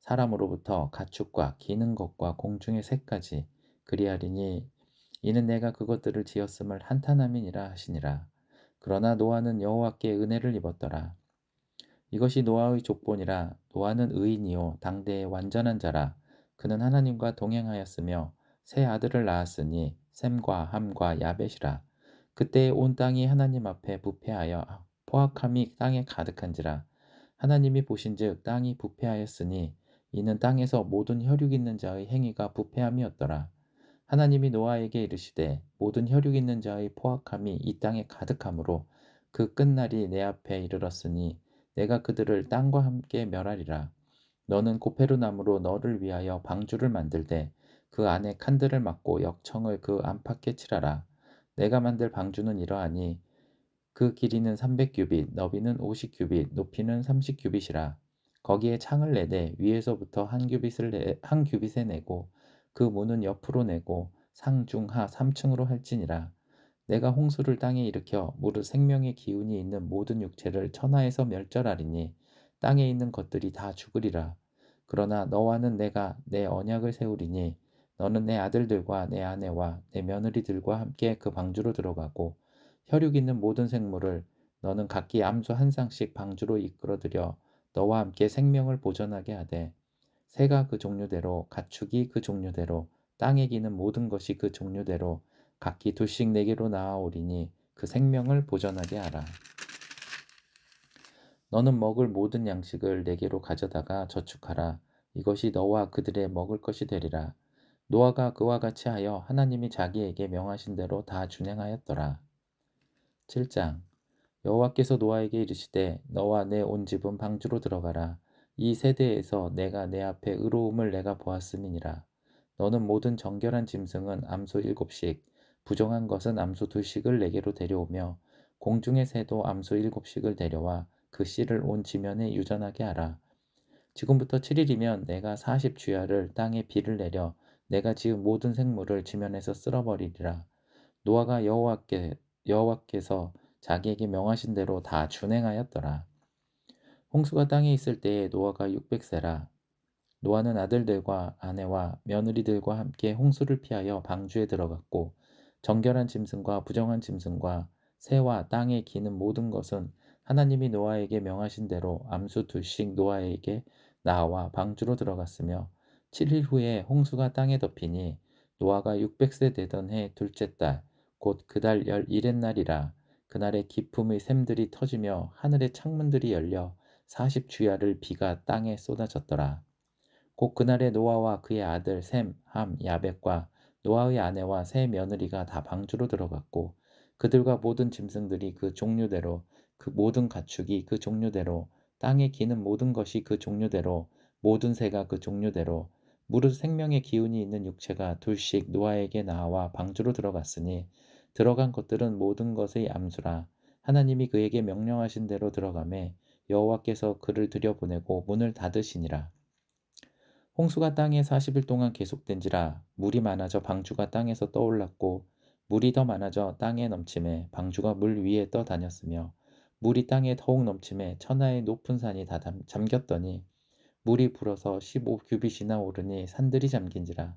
사람으로부터 가축과 기는 것과 공중의 새까지 그리하리니 이는 내가 그것들을 지었음을 한탄함이니라 하시니라. 그러나 노아는 여호와께 은혜를 입었더라. 이것이 노아의 족본이라. 노아는 의인이요. 당대의 완전한 자라. 그는 하나님과 동행하였으며 새 아들을 낳았으니 샘과 함과 야벳이라. 그때 온 땅이 하나님 앞에 부패하여 포악함이 땅에 가득한지라. 하나님이 보신즉 땅이 부패하였으니 이는 땅에서 모든 혈육 있는 자의 행위가 부패함이었더라. 하나님이 노아에게 이르시되 모든 혈육 있는 자의 포악함이 이 땅에 가득하므로 그 끝날이 내 앞에 이르렀으니 내가 그들을 땅과 함께 멸하리라. 너는 고페루 나무로 너를 위하여 방주를 만들되 그 안에 칸들을 막고 역청을 그 안팎에 칠하라. 내가 만들 방주는 이러하니 그 길이는 300규빗, 너비는 50규빗, 높이는 30규빗이라. 거기에 창을 내되 위에서부터 한 규빗을 내, 한 규빗에 내고 그 문은 옆으로 내고 상중하 3층으로 할지니라. 내가 홍수를 땅에 일으켜 무릇 생명의 기운이 있는 모든 육체를 천하에서 멸절하리니 땅에 있는 것들이 다 죽으리라. 그러나 너와는 내가 내 언약을 세우리니 너는 내 아들들과 내 아내와 내 며느리들과 함께 그 방주로 들어가고 혈육 있는 모든 생물을 너는 각기 암수 한 쌍씩 방주로 이끌어들여 너와 함께 생명을 보존하게 하되 새가 그 종류대로 가축이 그 종류대로 땅에 기는 모든 것이 그 종류대로 각기 둘씩 내게로 나아오리니 그 생명을 보존하게 하라. 너는 먹을 모든 양식을 내게로 가져다가 저축하라. 이것이 너와 그들의 먹을 것이 되리라. 노아가 그와 같이 하여 하나님이 자기에게 명하신 대로 다 준행하였더라. 7장 여호와께서 노아에게 이르시되 너와 내 온 집은 방주로 들어가라. 이 세대에서 내가 내 앞에 의로움을 내가 보았음이니라. 너는 모든 정결한 짐승은 암소 일곱씩, 부정한 것은 암소 둘씩을 내게로 데려오며 공중의 새도 암소 일곱씩을 데려와 그 씨를 온 지면에 유전하게 하라. 지금부터 7일이면 내가 40주야를 땅에 비를 내려 내가 지은 모든 생물을 지면에서 쓸어버리리라. 노아가 여호와께 여호와께서 자기에게 명하신 대로 다 준행하였더라. 홍수가 땅에 있을 때에 노아가 600세라. 노아는 아들들과 아내와 며느리들과 함께 홍수를 피하여 방주에 들어갔고 정결한 짐승과 부정한 짐승과 새와 땅에 기는 모든 것은 하나님이 노아에게 명하신 대로 암수 둘씩 노아에게 나와 방주로 들어갔으며 7일 후에 홍수가 땅에 덮이니 노아가 600세 되던 해 둘째 달 곧 그 달 열일의 날이라 그날에 기품의 샘들이 터지며 하늘의 창문들이 열려 사십 주야를 비가 땅에 쏟아졌더라. 곧 그날에 노아와 그의 아들 샘, 함, 야벳과 노아의 아내와 세 며느리가 다 방주로 들어갔고 그들과 모든 짐승들이 그 종류대로 그 모든 가축이 그 종류대로 땅에 기는 모든 것이 그 종류대로 모든 새가 그 종류대로 무릇 생명의 기운이 있는 육체가 둘씩 노아에게 나와 방주로 들어갔으니 들어간 것들은 모든 것의 암수라 하나님이 그에게 명령하신 대로 들어가매 여호와께서 그를 들여보내고 문을 닫으시니라. 홍수가 땅에 40일 동안 계속된지라 물이 많아져 방주가 땅에서 떠올랐고 물이 더 많아져 땅에 넘침에 방주가 물 위에 떠 다녔으며 물이 땅에 더욱 넘침에 천하의 높은 산이 다 잠겼더니 물이 불어서 15 규빗이나 오르니 산들이 잠긴지라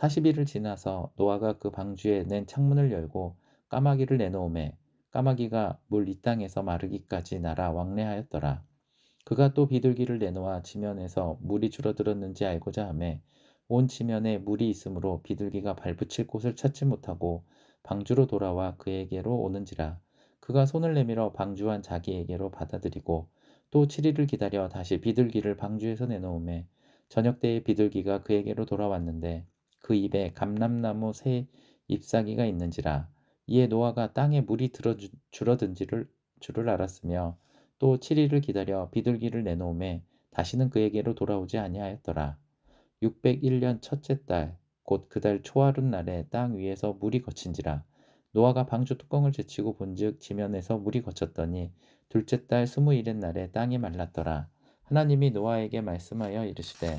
40일을 지나서 노아가 그 방주에 낸 창문을 열고 까마귀를 내놓음에 까마귀가 물 이 땅에서 마르기까지 날아 왕래하였더라. 그가 또 비둘기를 내놓아 지면에서 물이 줄어들었는지 알고자 하매 온 지면에 물이 있으므로 비둘기가 발붙일 곳을 찾지 못하고 방주로 돌아와 그에게로 오는지라 그가 손을 내밀어 방주한 자기에게로 받아들이고 또 7일을 기다려 다시 비둘기를 방주에서 내놓음에 저녁 때에 비둘기가 그에게로 돌아왔는데 그 입에 감람나무 새 잎사귀가 있는지라 이에 노아가 땅에 물이 들어 줄어든지를 줄을 알았으며 또 7일을 기다려 비둘기를 내놓음에 다시는 그에게로 돌아오지 아니하였더라. 601년 첫째 달 곧 그 달 초하룻 날에 땅 위에서 물이 거친지라 노아가 방주 뚜껑을 제치고 본즉 지면에서 물이 거쳤더니 둘째 달 스무일의 날에 땅이 말랐더라. 하나님이 노아에게 말씀하여 이르시되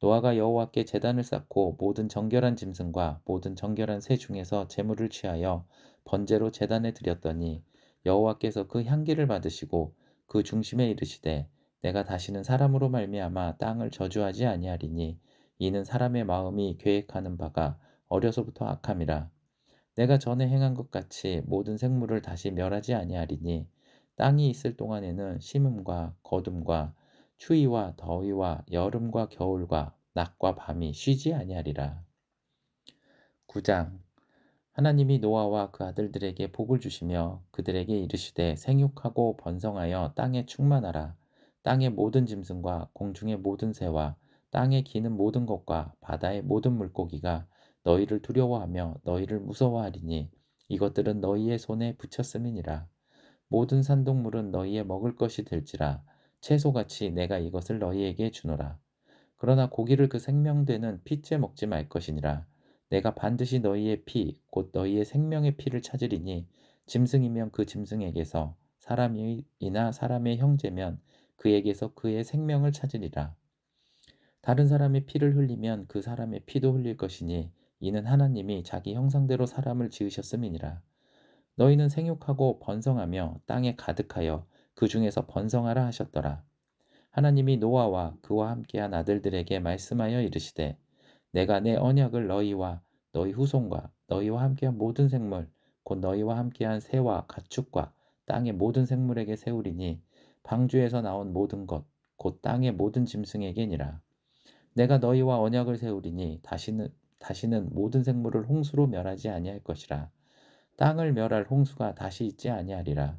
노아가 여호와께 제단을 쌓고 모든 정결한 짐승과 모든 정결한 새 중에서 제물을 취하여 번제로 제단에 드렸더니 여호와께서 그 향기를 받으시고 그 중심에 이르시되 내가 다시는 사람으로 말미암아 땅을 저주하지 아니하리니 이는 사람의 마음이 계획하는 바가 어려서부터 악함이라. 내가 전에 행한 것 같이 모든 생물을 다시 멸하지 아니하리니 땅이 있을 동안에는 심음과 거둠과 추위와 더위와 여름과 겨울과 낮과 밤이 쉬지 아니하리라. 9장 하나님이 노아와 그 아들들에게 복을 주시며 그들에게 이르시되 생육하고 번성하여 땅에 충만하라. 땅의 모든 짐승과 공중의 모든 새와 땅에 기는 모든 것과 바다의 모든 물고기가 너희를 두려워하며 너희를 무서워하리니 이것들은 너희의 손에 붙였음이니라. 모든 산동물은 너희의 먹을 것이 될지라 채소같이 내가 이것을 너희에게 주노라. 그러나 고기를 그 생명되는 피째 먹지 말 것이니라. 내가 반드시 너희의 피, 곧 너희의 생명의 피를 찾으리니 짐승이면 그 짐승에게서 사람이나 사람의 형제면 그에게서 그의 생명을 찾으리라. 다른 사람의 피를 흘리면 그 사람의 피도 흘릴 것이니 이는 하나님이 자기 형상대로 사람을 지으셨음이니라. 너희는 생육하고 번성하며 땅에 가득하여 그 중에서 번성하라 하셨더라. 하나님이 노아와 그와 함께한 아들들에게 말씀하여 이르시되 내가 내 언약을 너희와 너희 후손과 너희와 함께한 모든 생물 곧 너희와 함께한 새와 가축과 땅의 모든 생물에게 세우리니 방주에서 나온 모든 것 곧 땅의 모든 짐승에게니라. 내가 너희와 언약을 세우리니 다시는 다시는 모든 생물을 홍수로 멸하지 아니할 것이라. 땅을 멸할 홍수가 다시 있지 아니하리라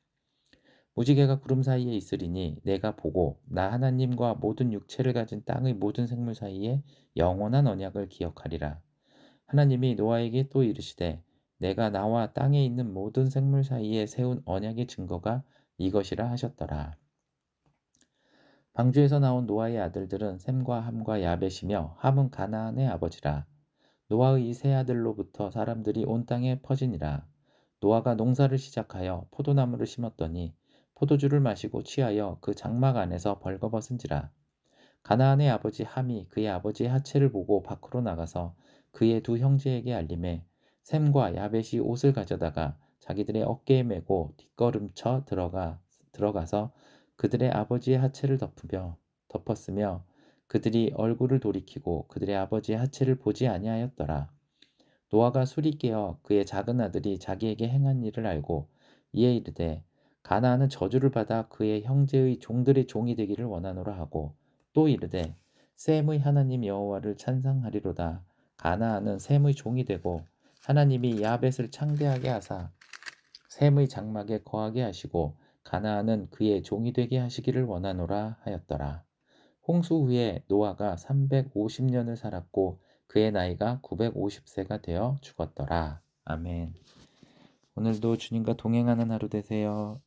무지개가 구름 사이에 있으리니 내가 보고 나 하나님과 모든 육체를 가진 땅의 모든 생물 사이에 영원한 언약을 기억하리라. 하나님이 노아에게 또 이르시되 내가 나와 땅에 있는 모든 생물 사이에 세운 언약의 증거가 이것이라 하셨더라. 방주에서 나온 노아의 아들들은 샘과 함과 야벳이며 함은 가나안의 아버지라. 노아의 이 세 아들로부터 사람들이 온 땅에 퍼지니라. 노아가 농사를 시작하여 포도나무를 심었더니 포도주를 마시고 취하여 그 장막 안에서 벌거벗은지라 가나안의 아버지 함이 그의 아버지의 하체를 보고 밖으로 나가서 그의 두 형제에게 알림해 샘과 야벳이 옷을 가져다가 자기들의 어깨에 메고 뒷걸음쳐 들어가 들어가서 그들의 아버지의 하체를 덮으며 덮었으며 그들이 얼굴을 돌이키고 그들의 아버지의 하체를 보지 아니하였더라. 노아가 술이 깨어 그의 작은 아들이 자기에게 행한 일을 알고 이에 이르되 가나안은 저주를 받아 그의 형제의 종들의 종이 되기를 원하노라 하고 또 이르되 셈의 하나님 여호와를 찬상하리로다 가나안은 셈의 종이 되고 하나님이 야벳을 창대하게 하사 셈의 장막에 거하게 하시고 가나안은 그의 종이 되게 하시기를 원하노라 하였더라. 홍수 후에 노아가 350년을 살았고 그의 나이가 950세가 되어 죽었더라. 아멘. 오늘도 주님과 동행하는 하루 되세요.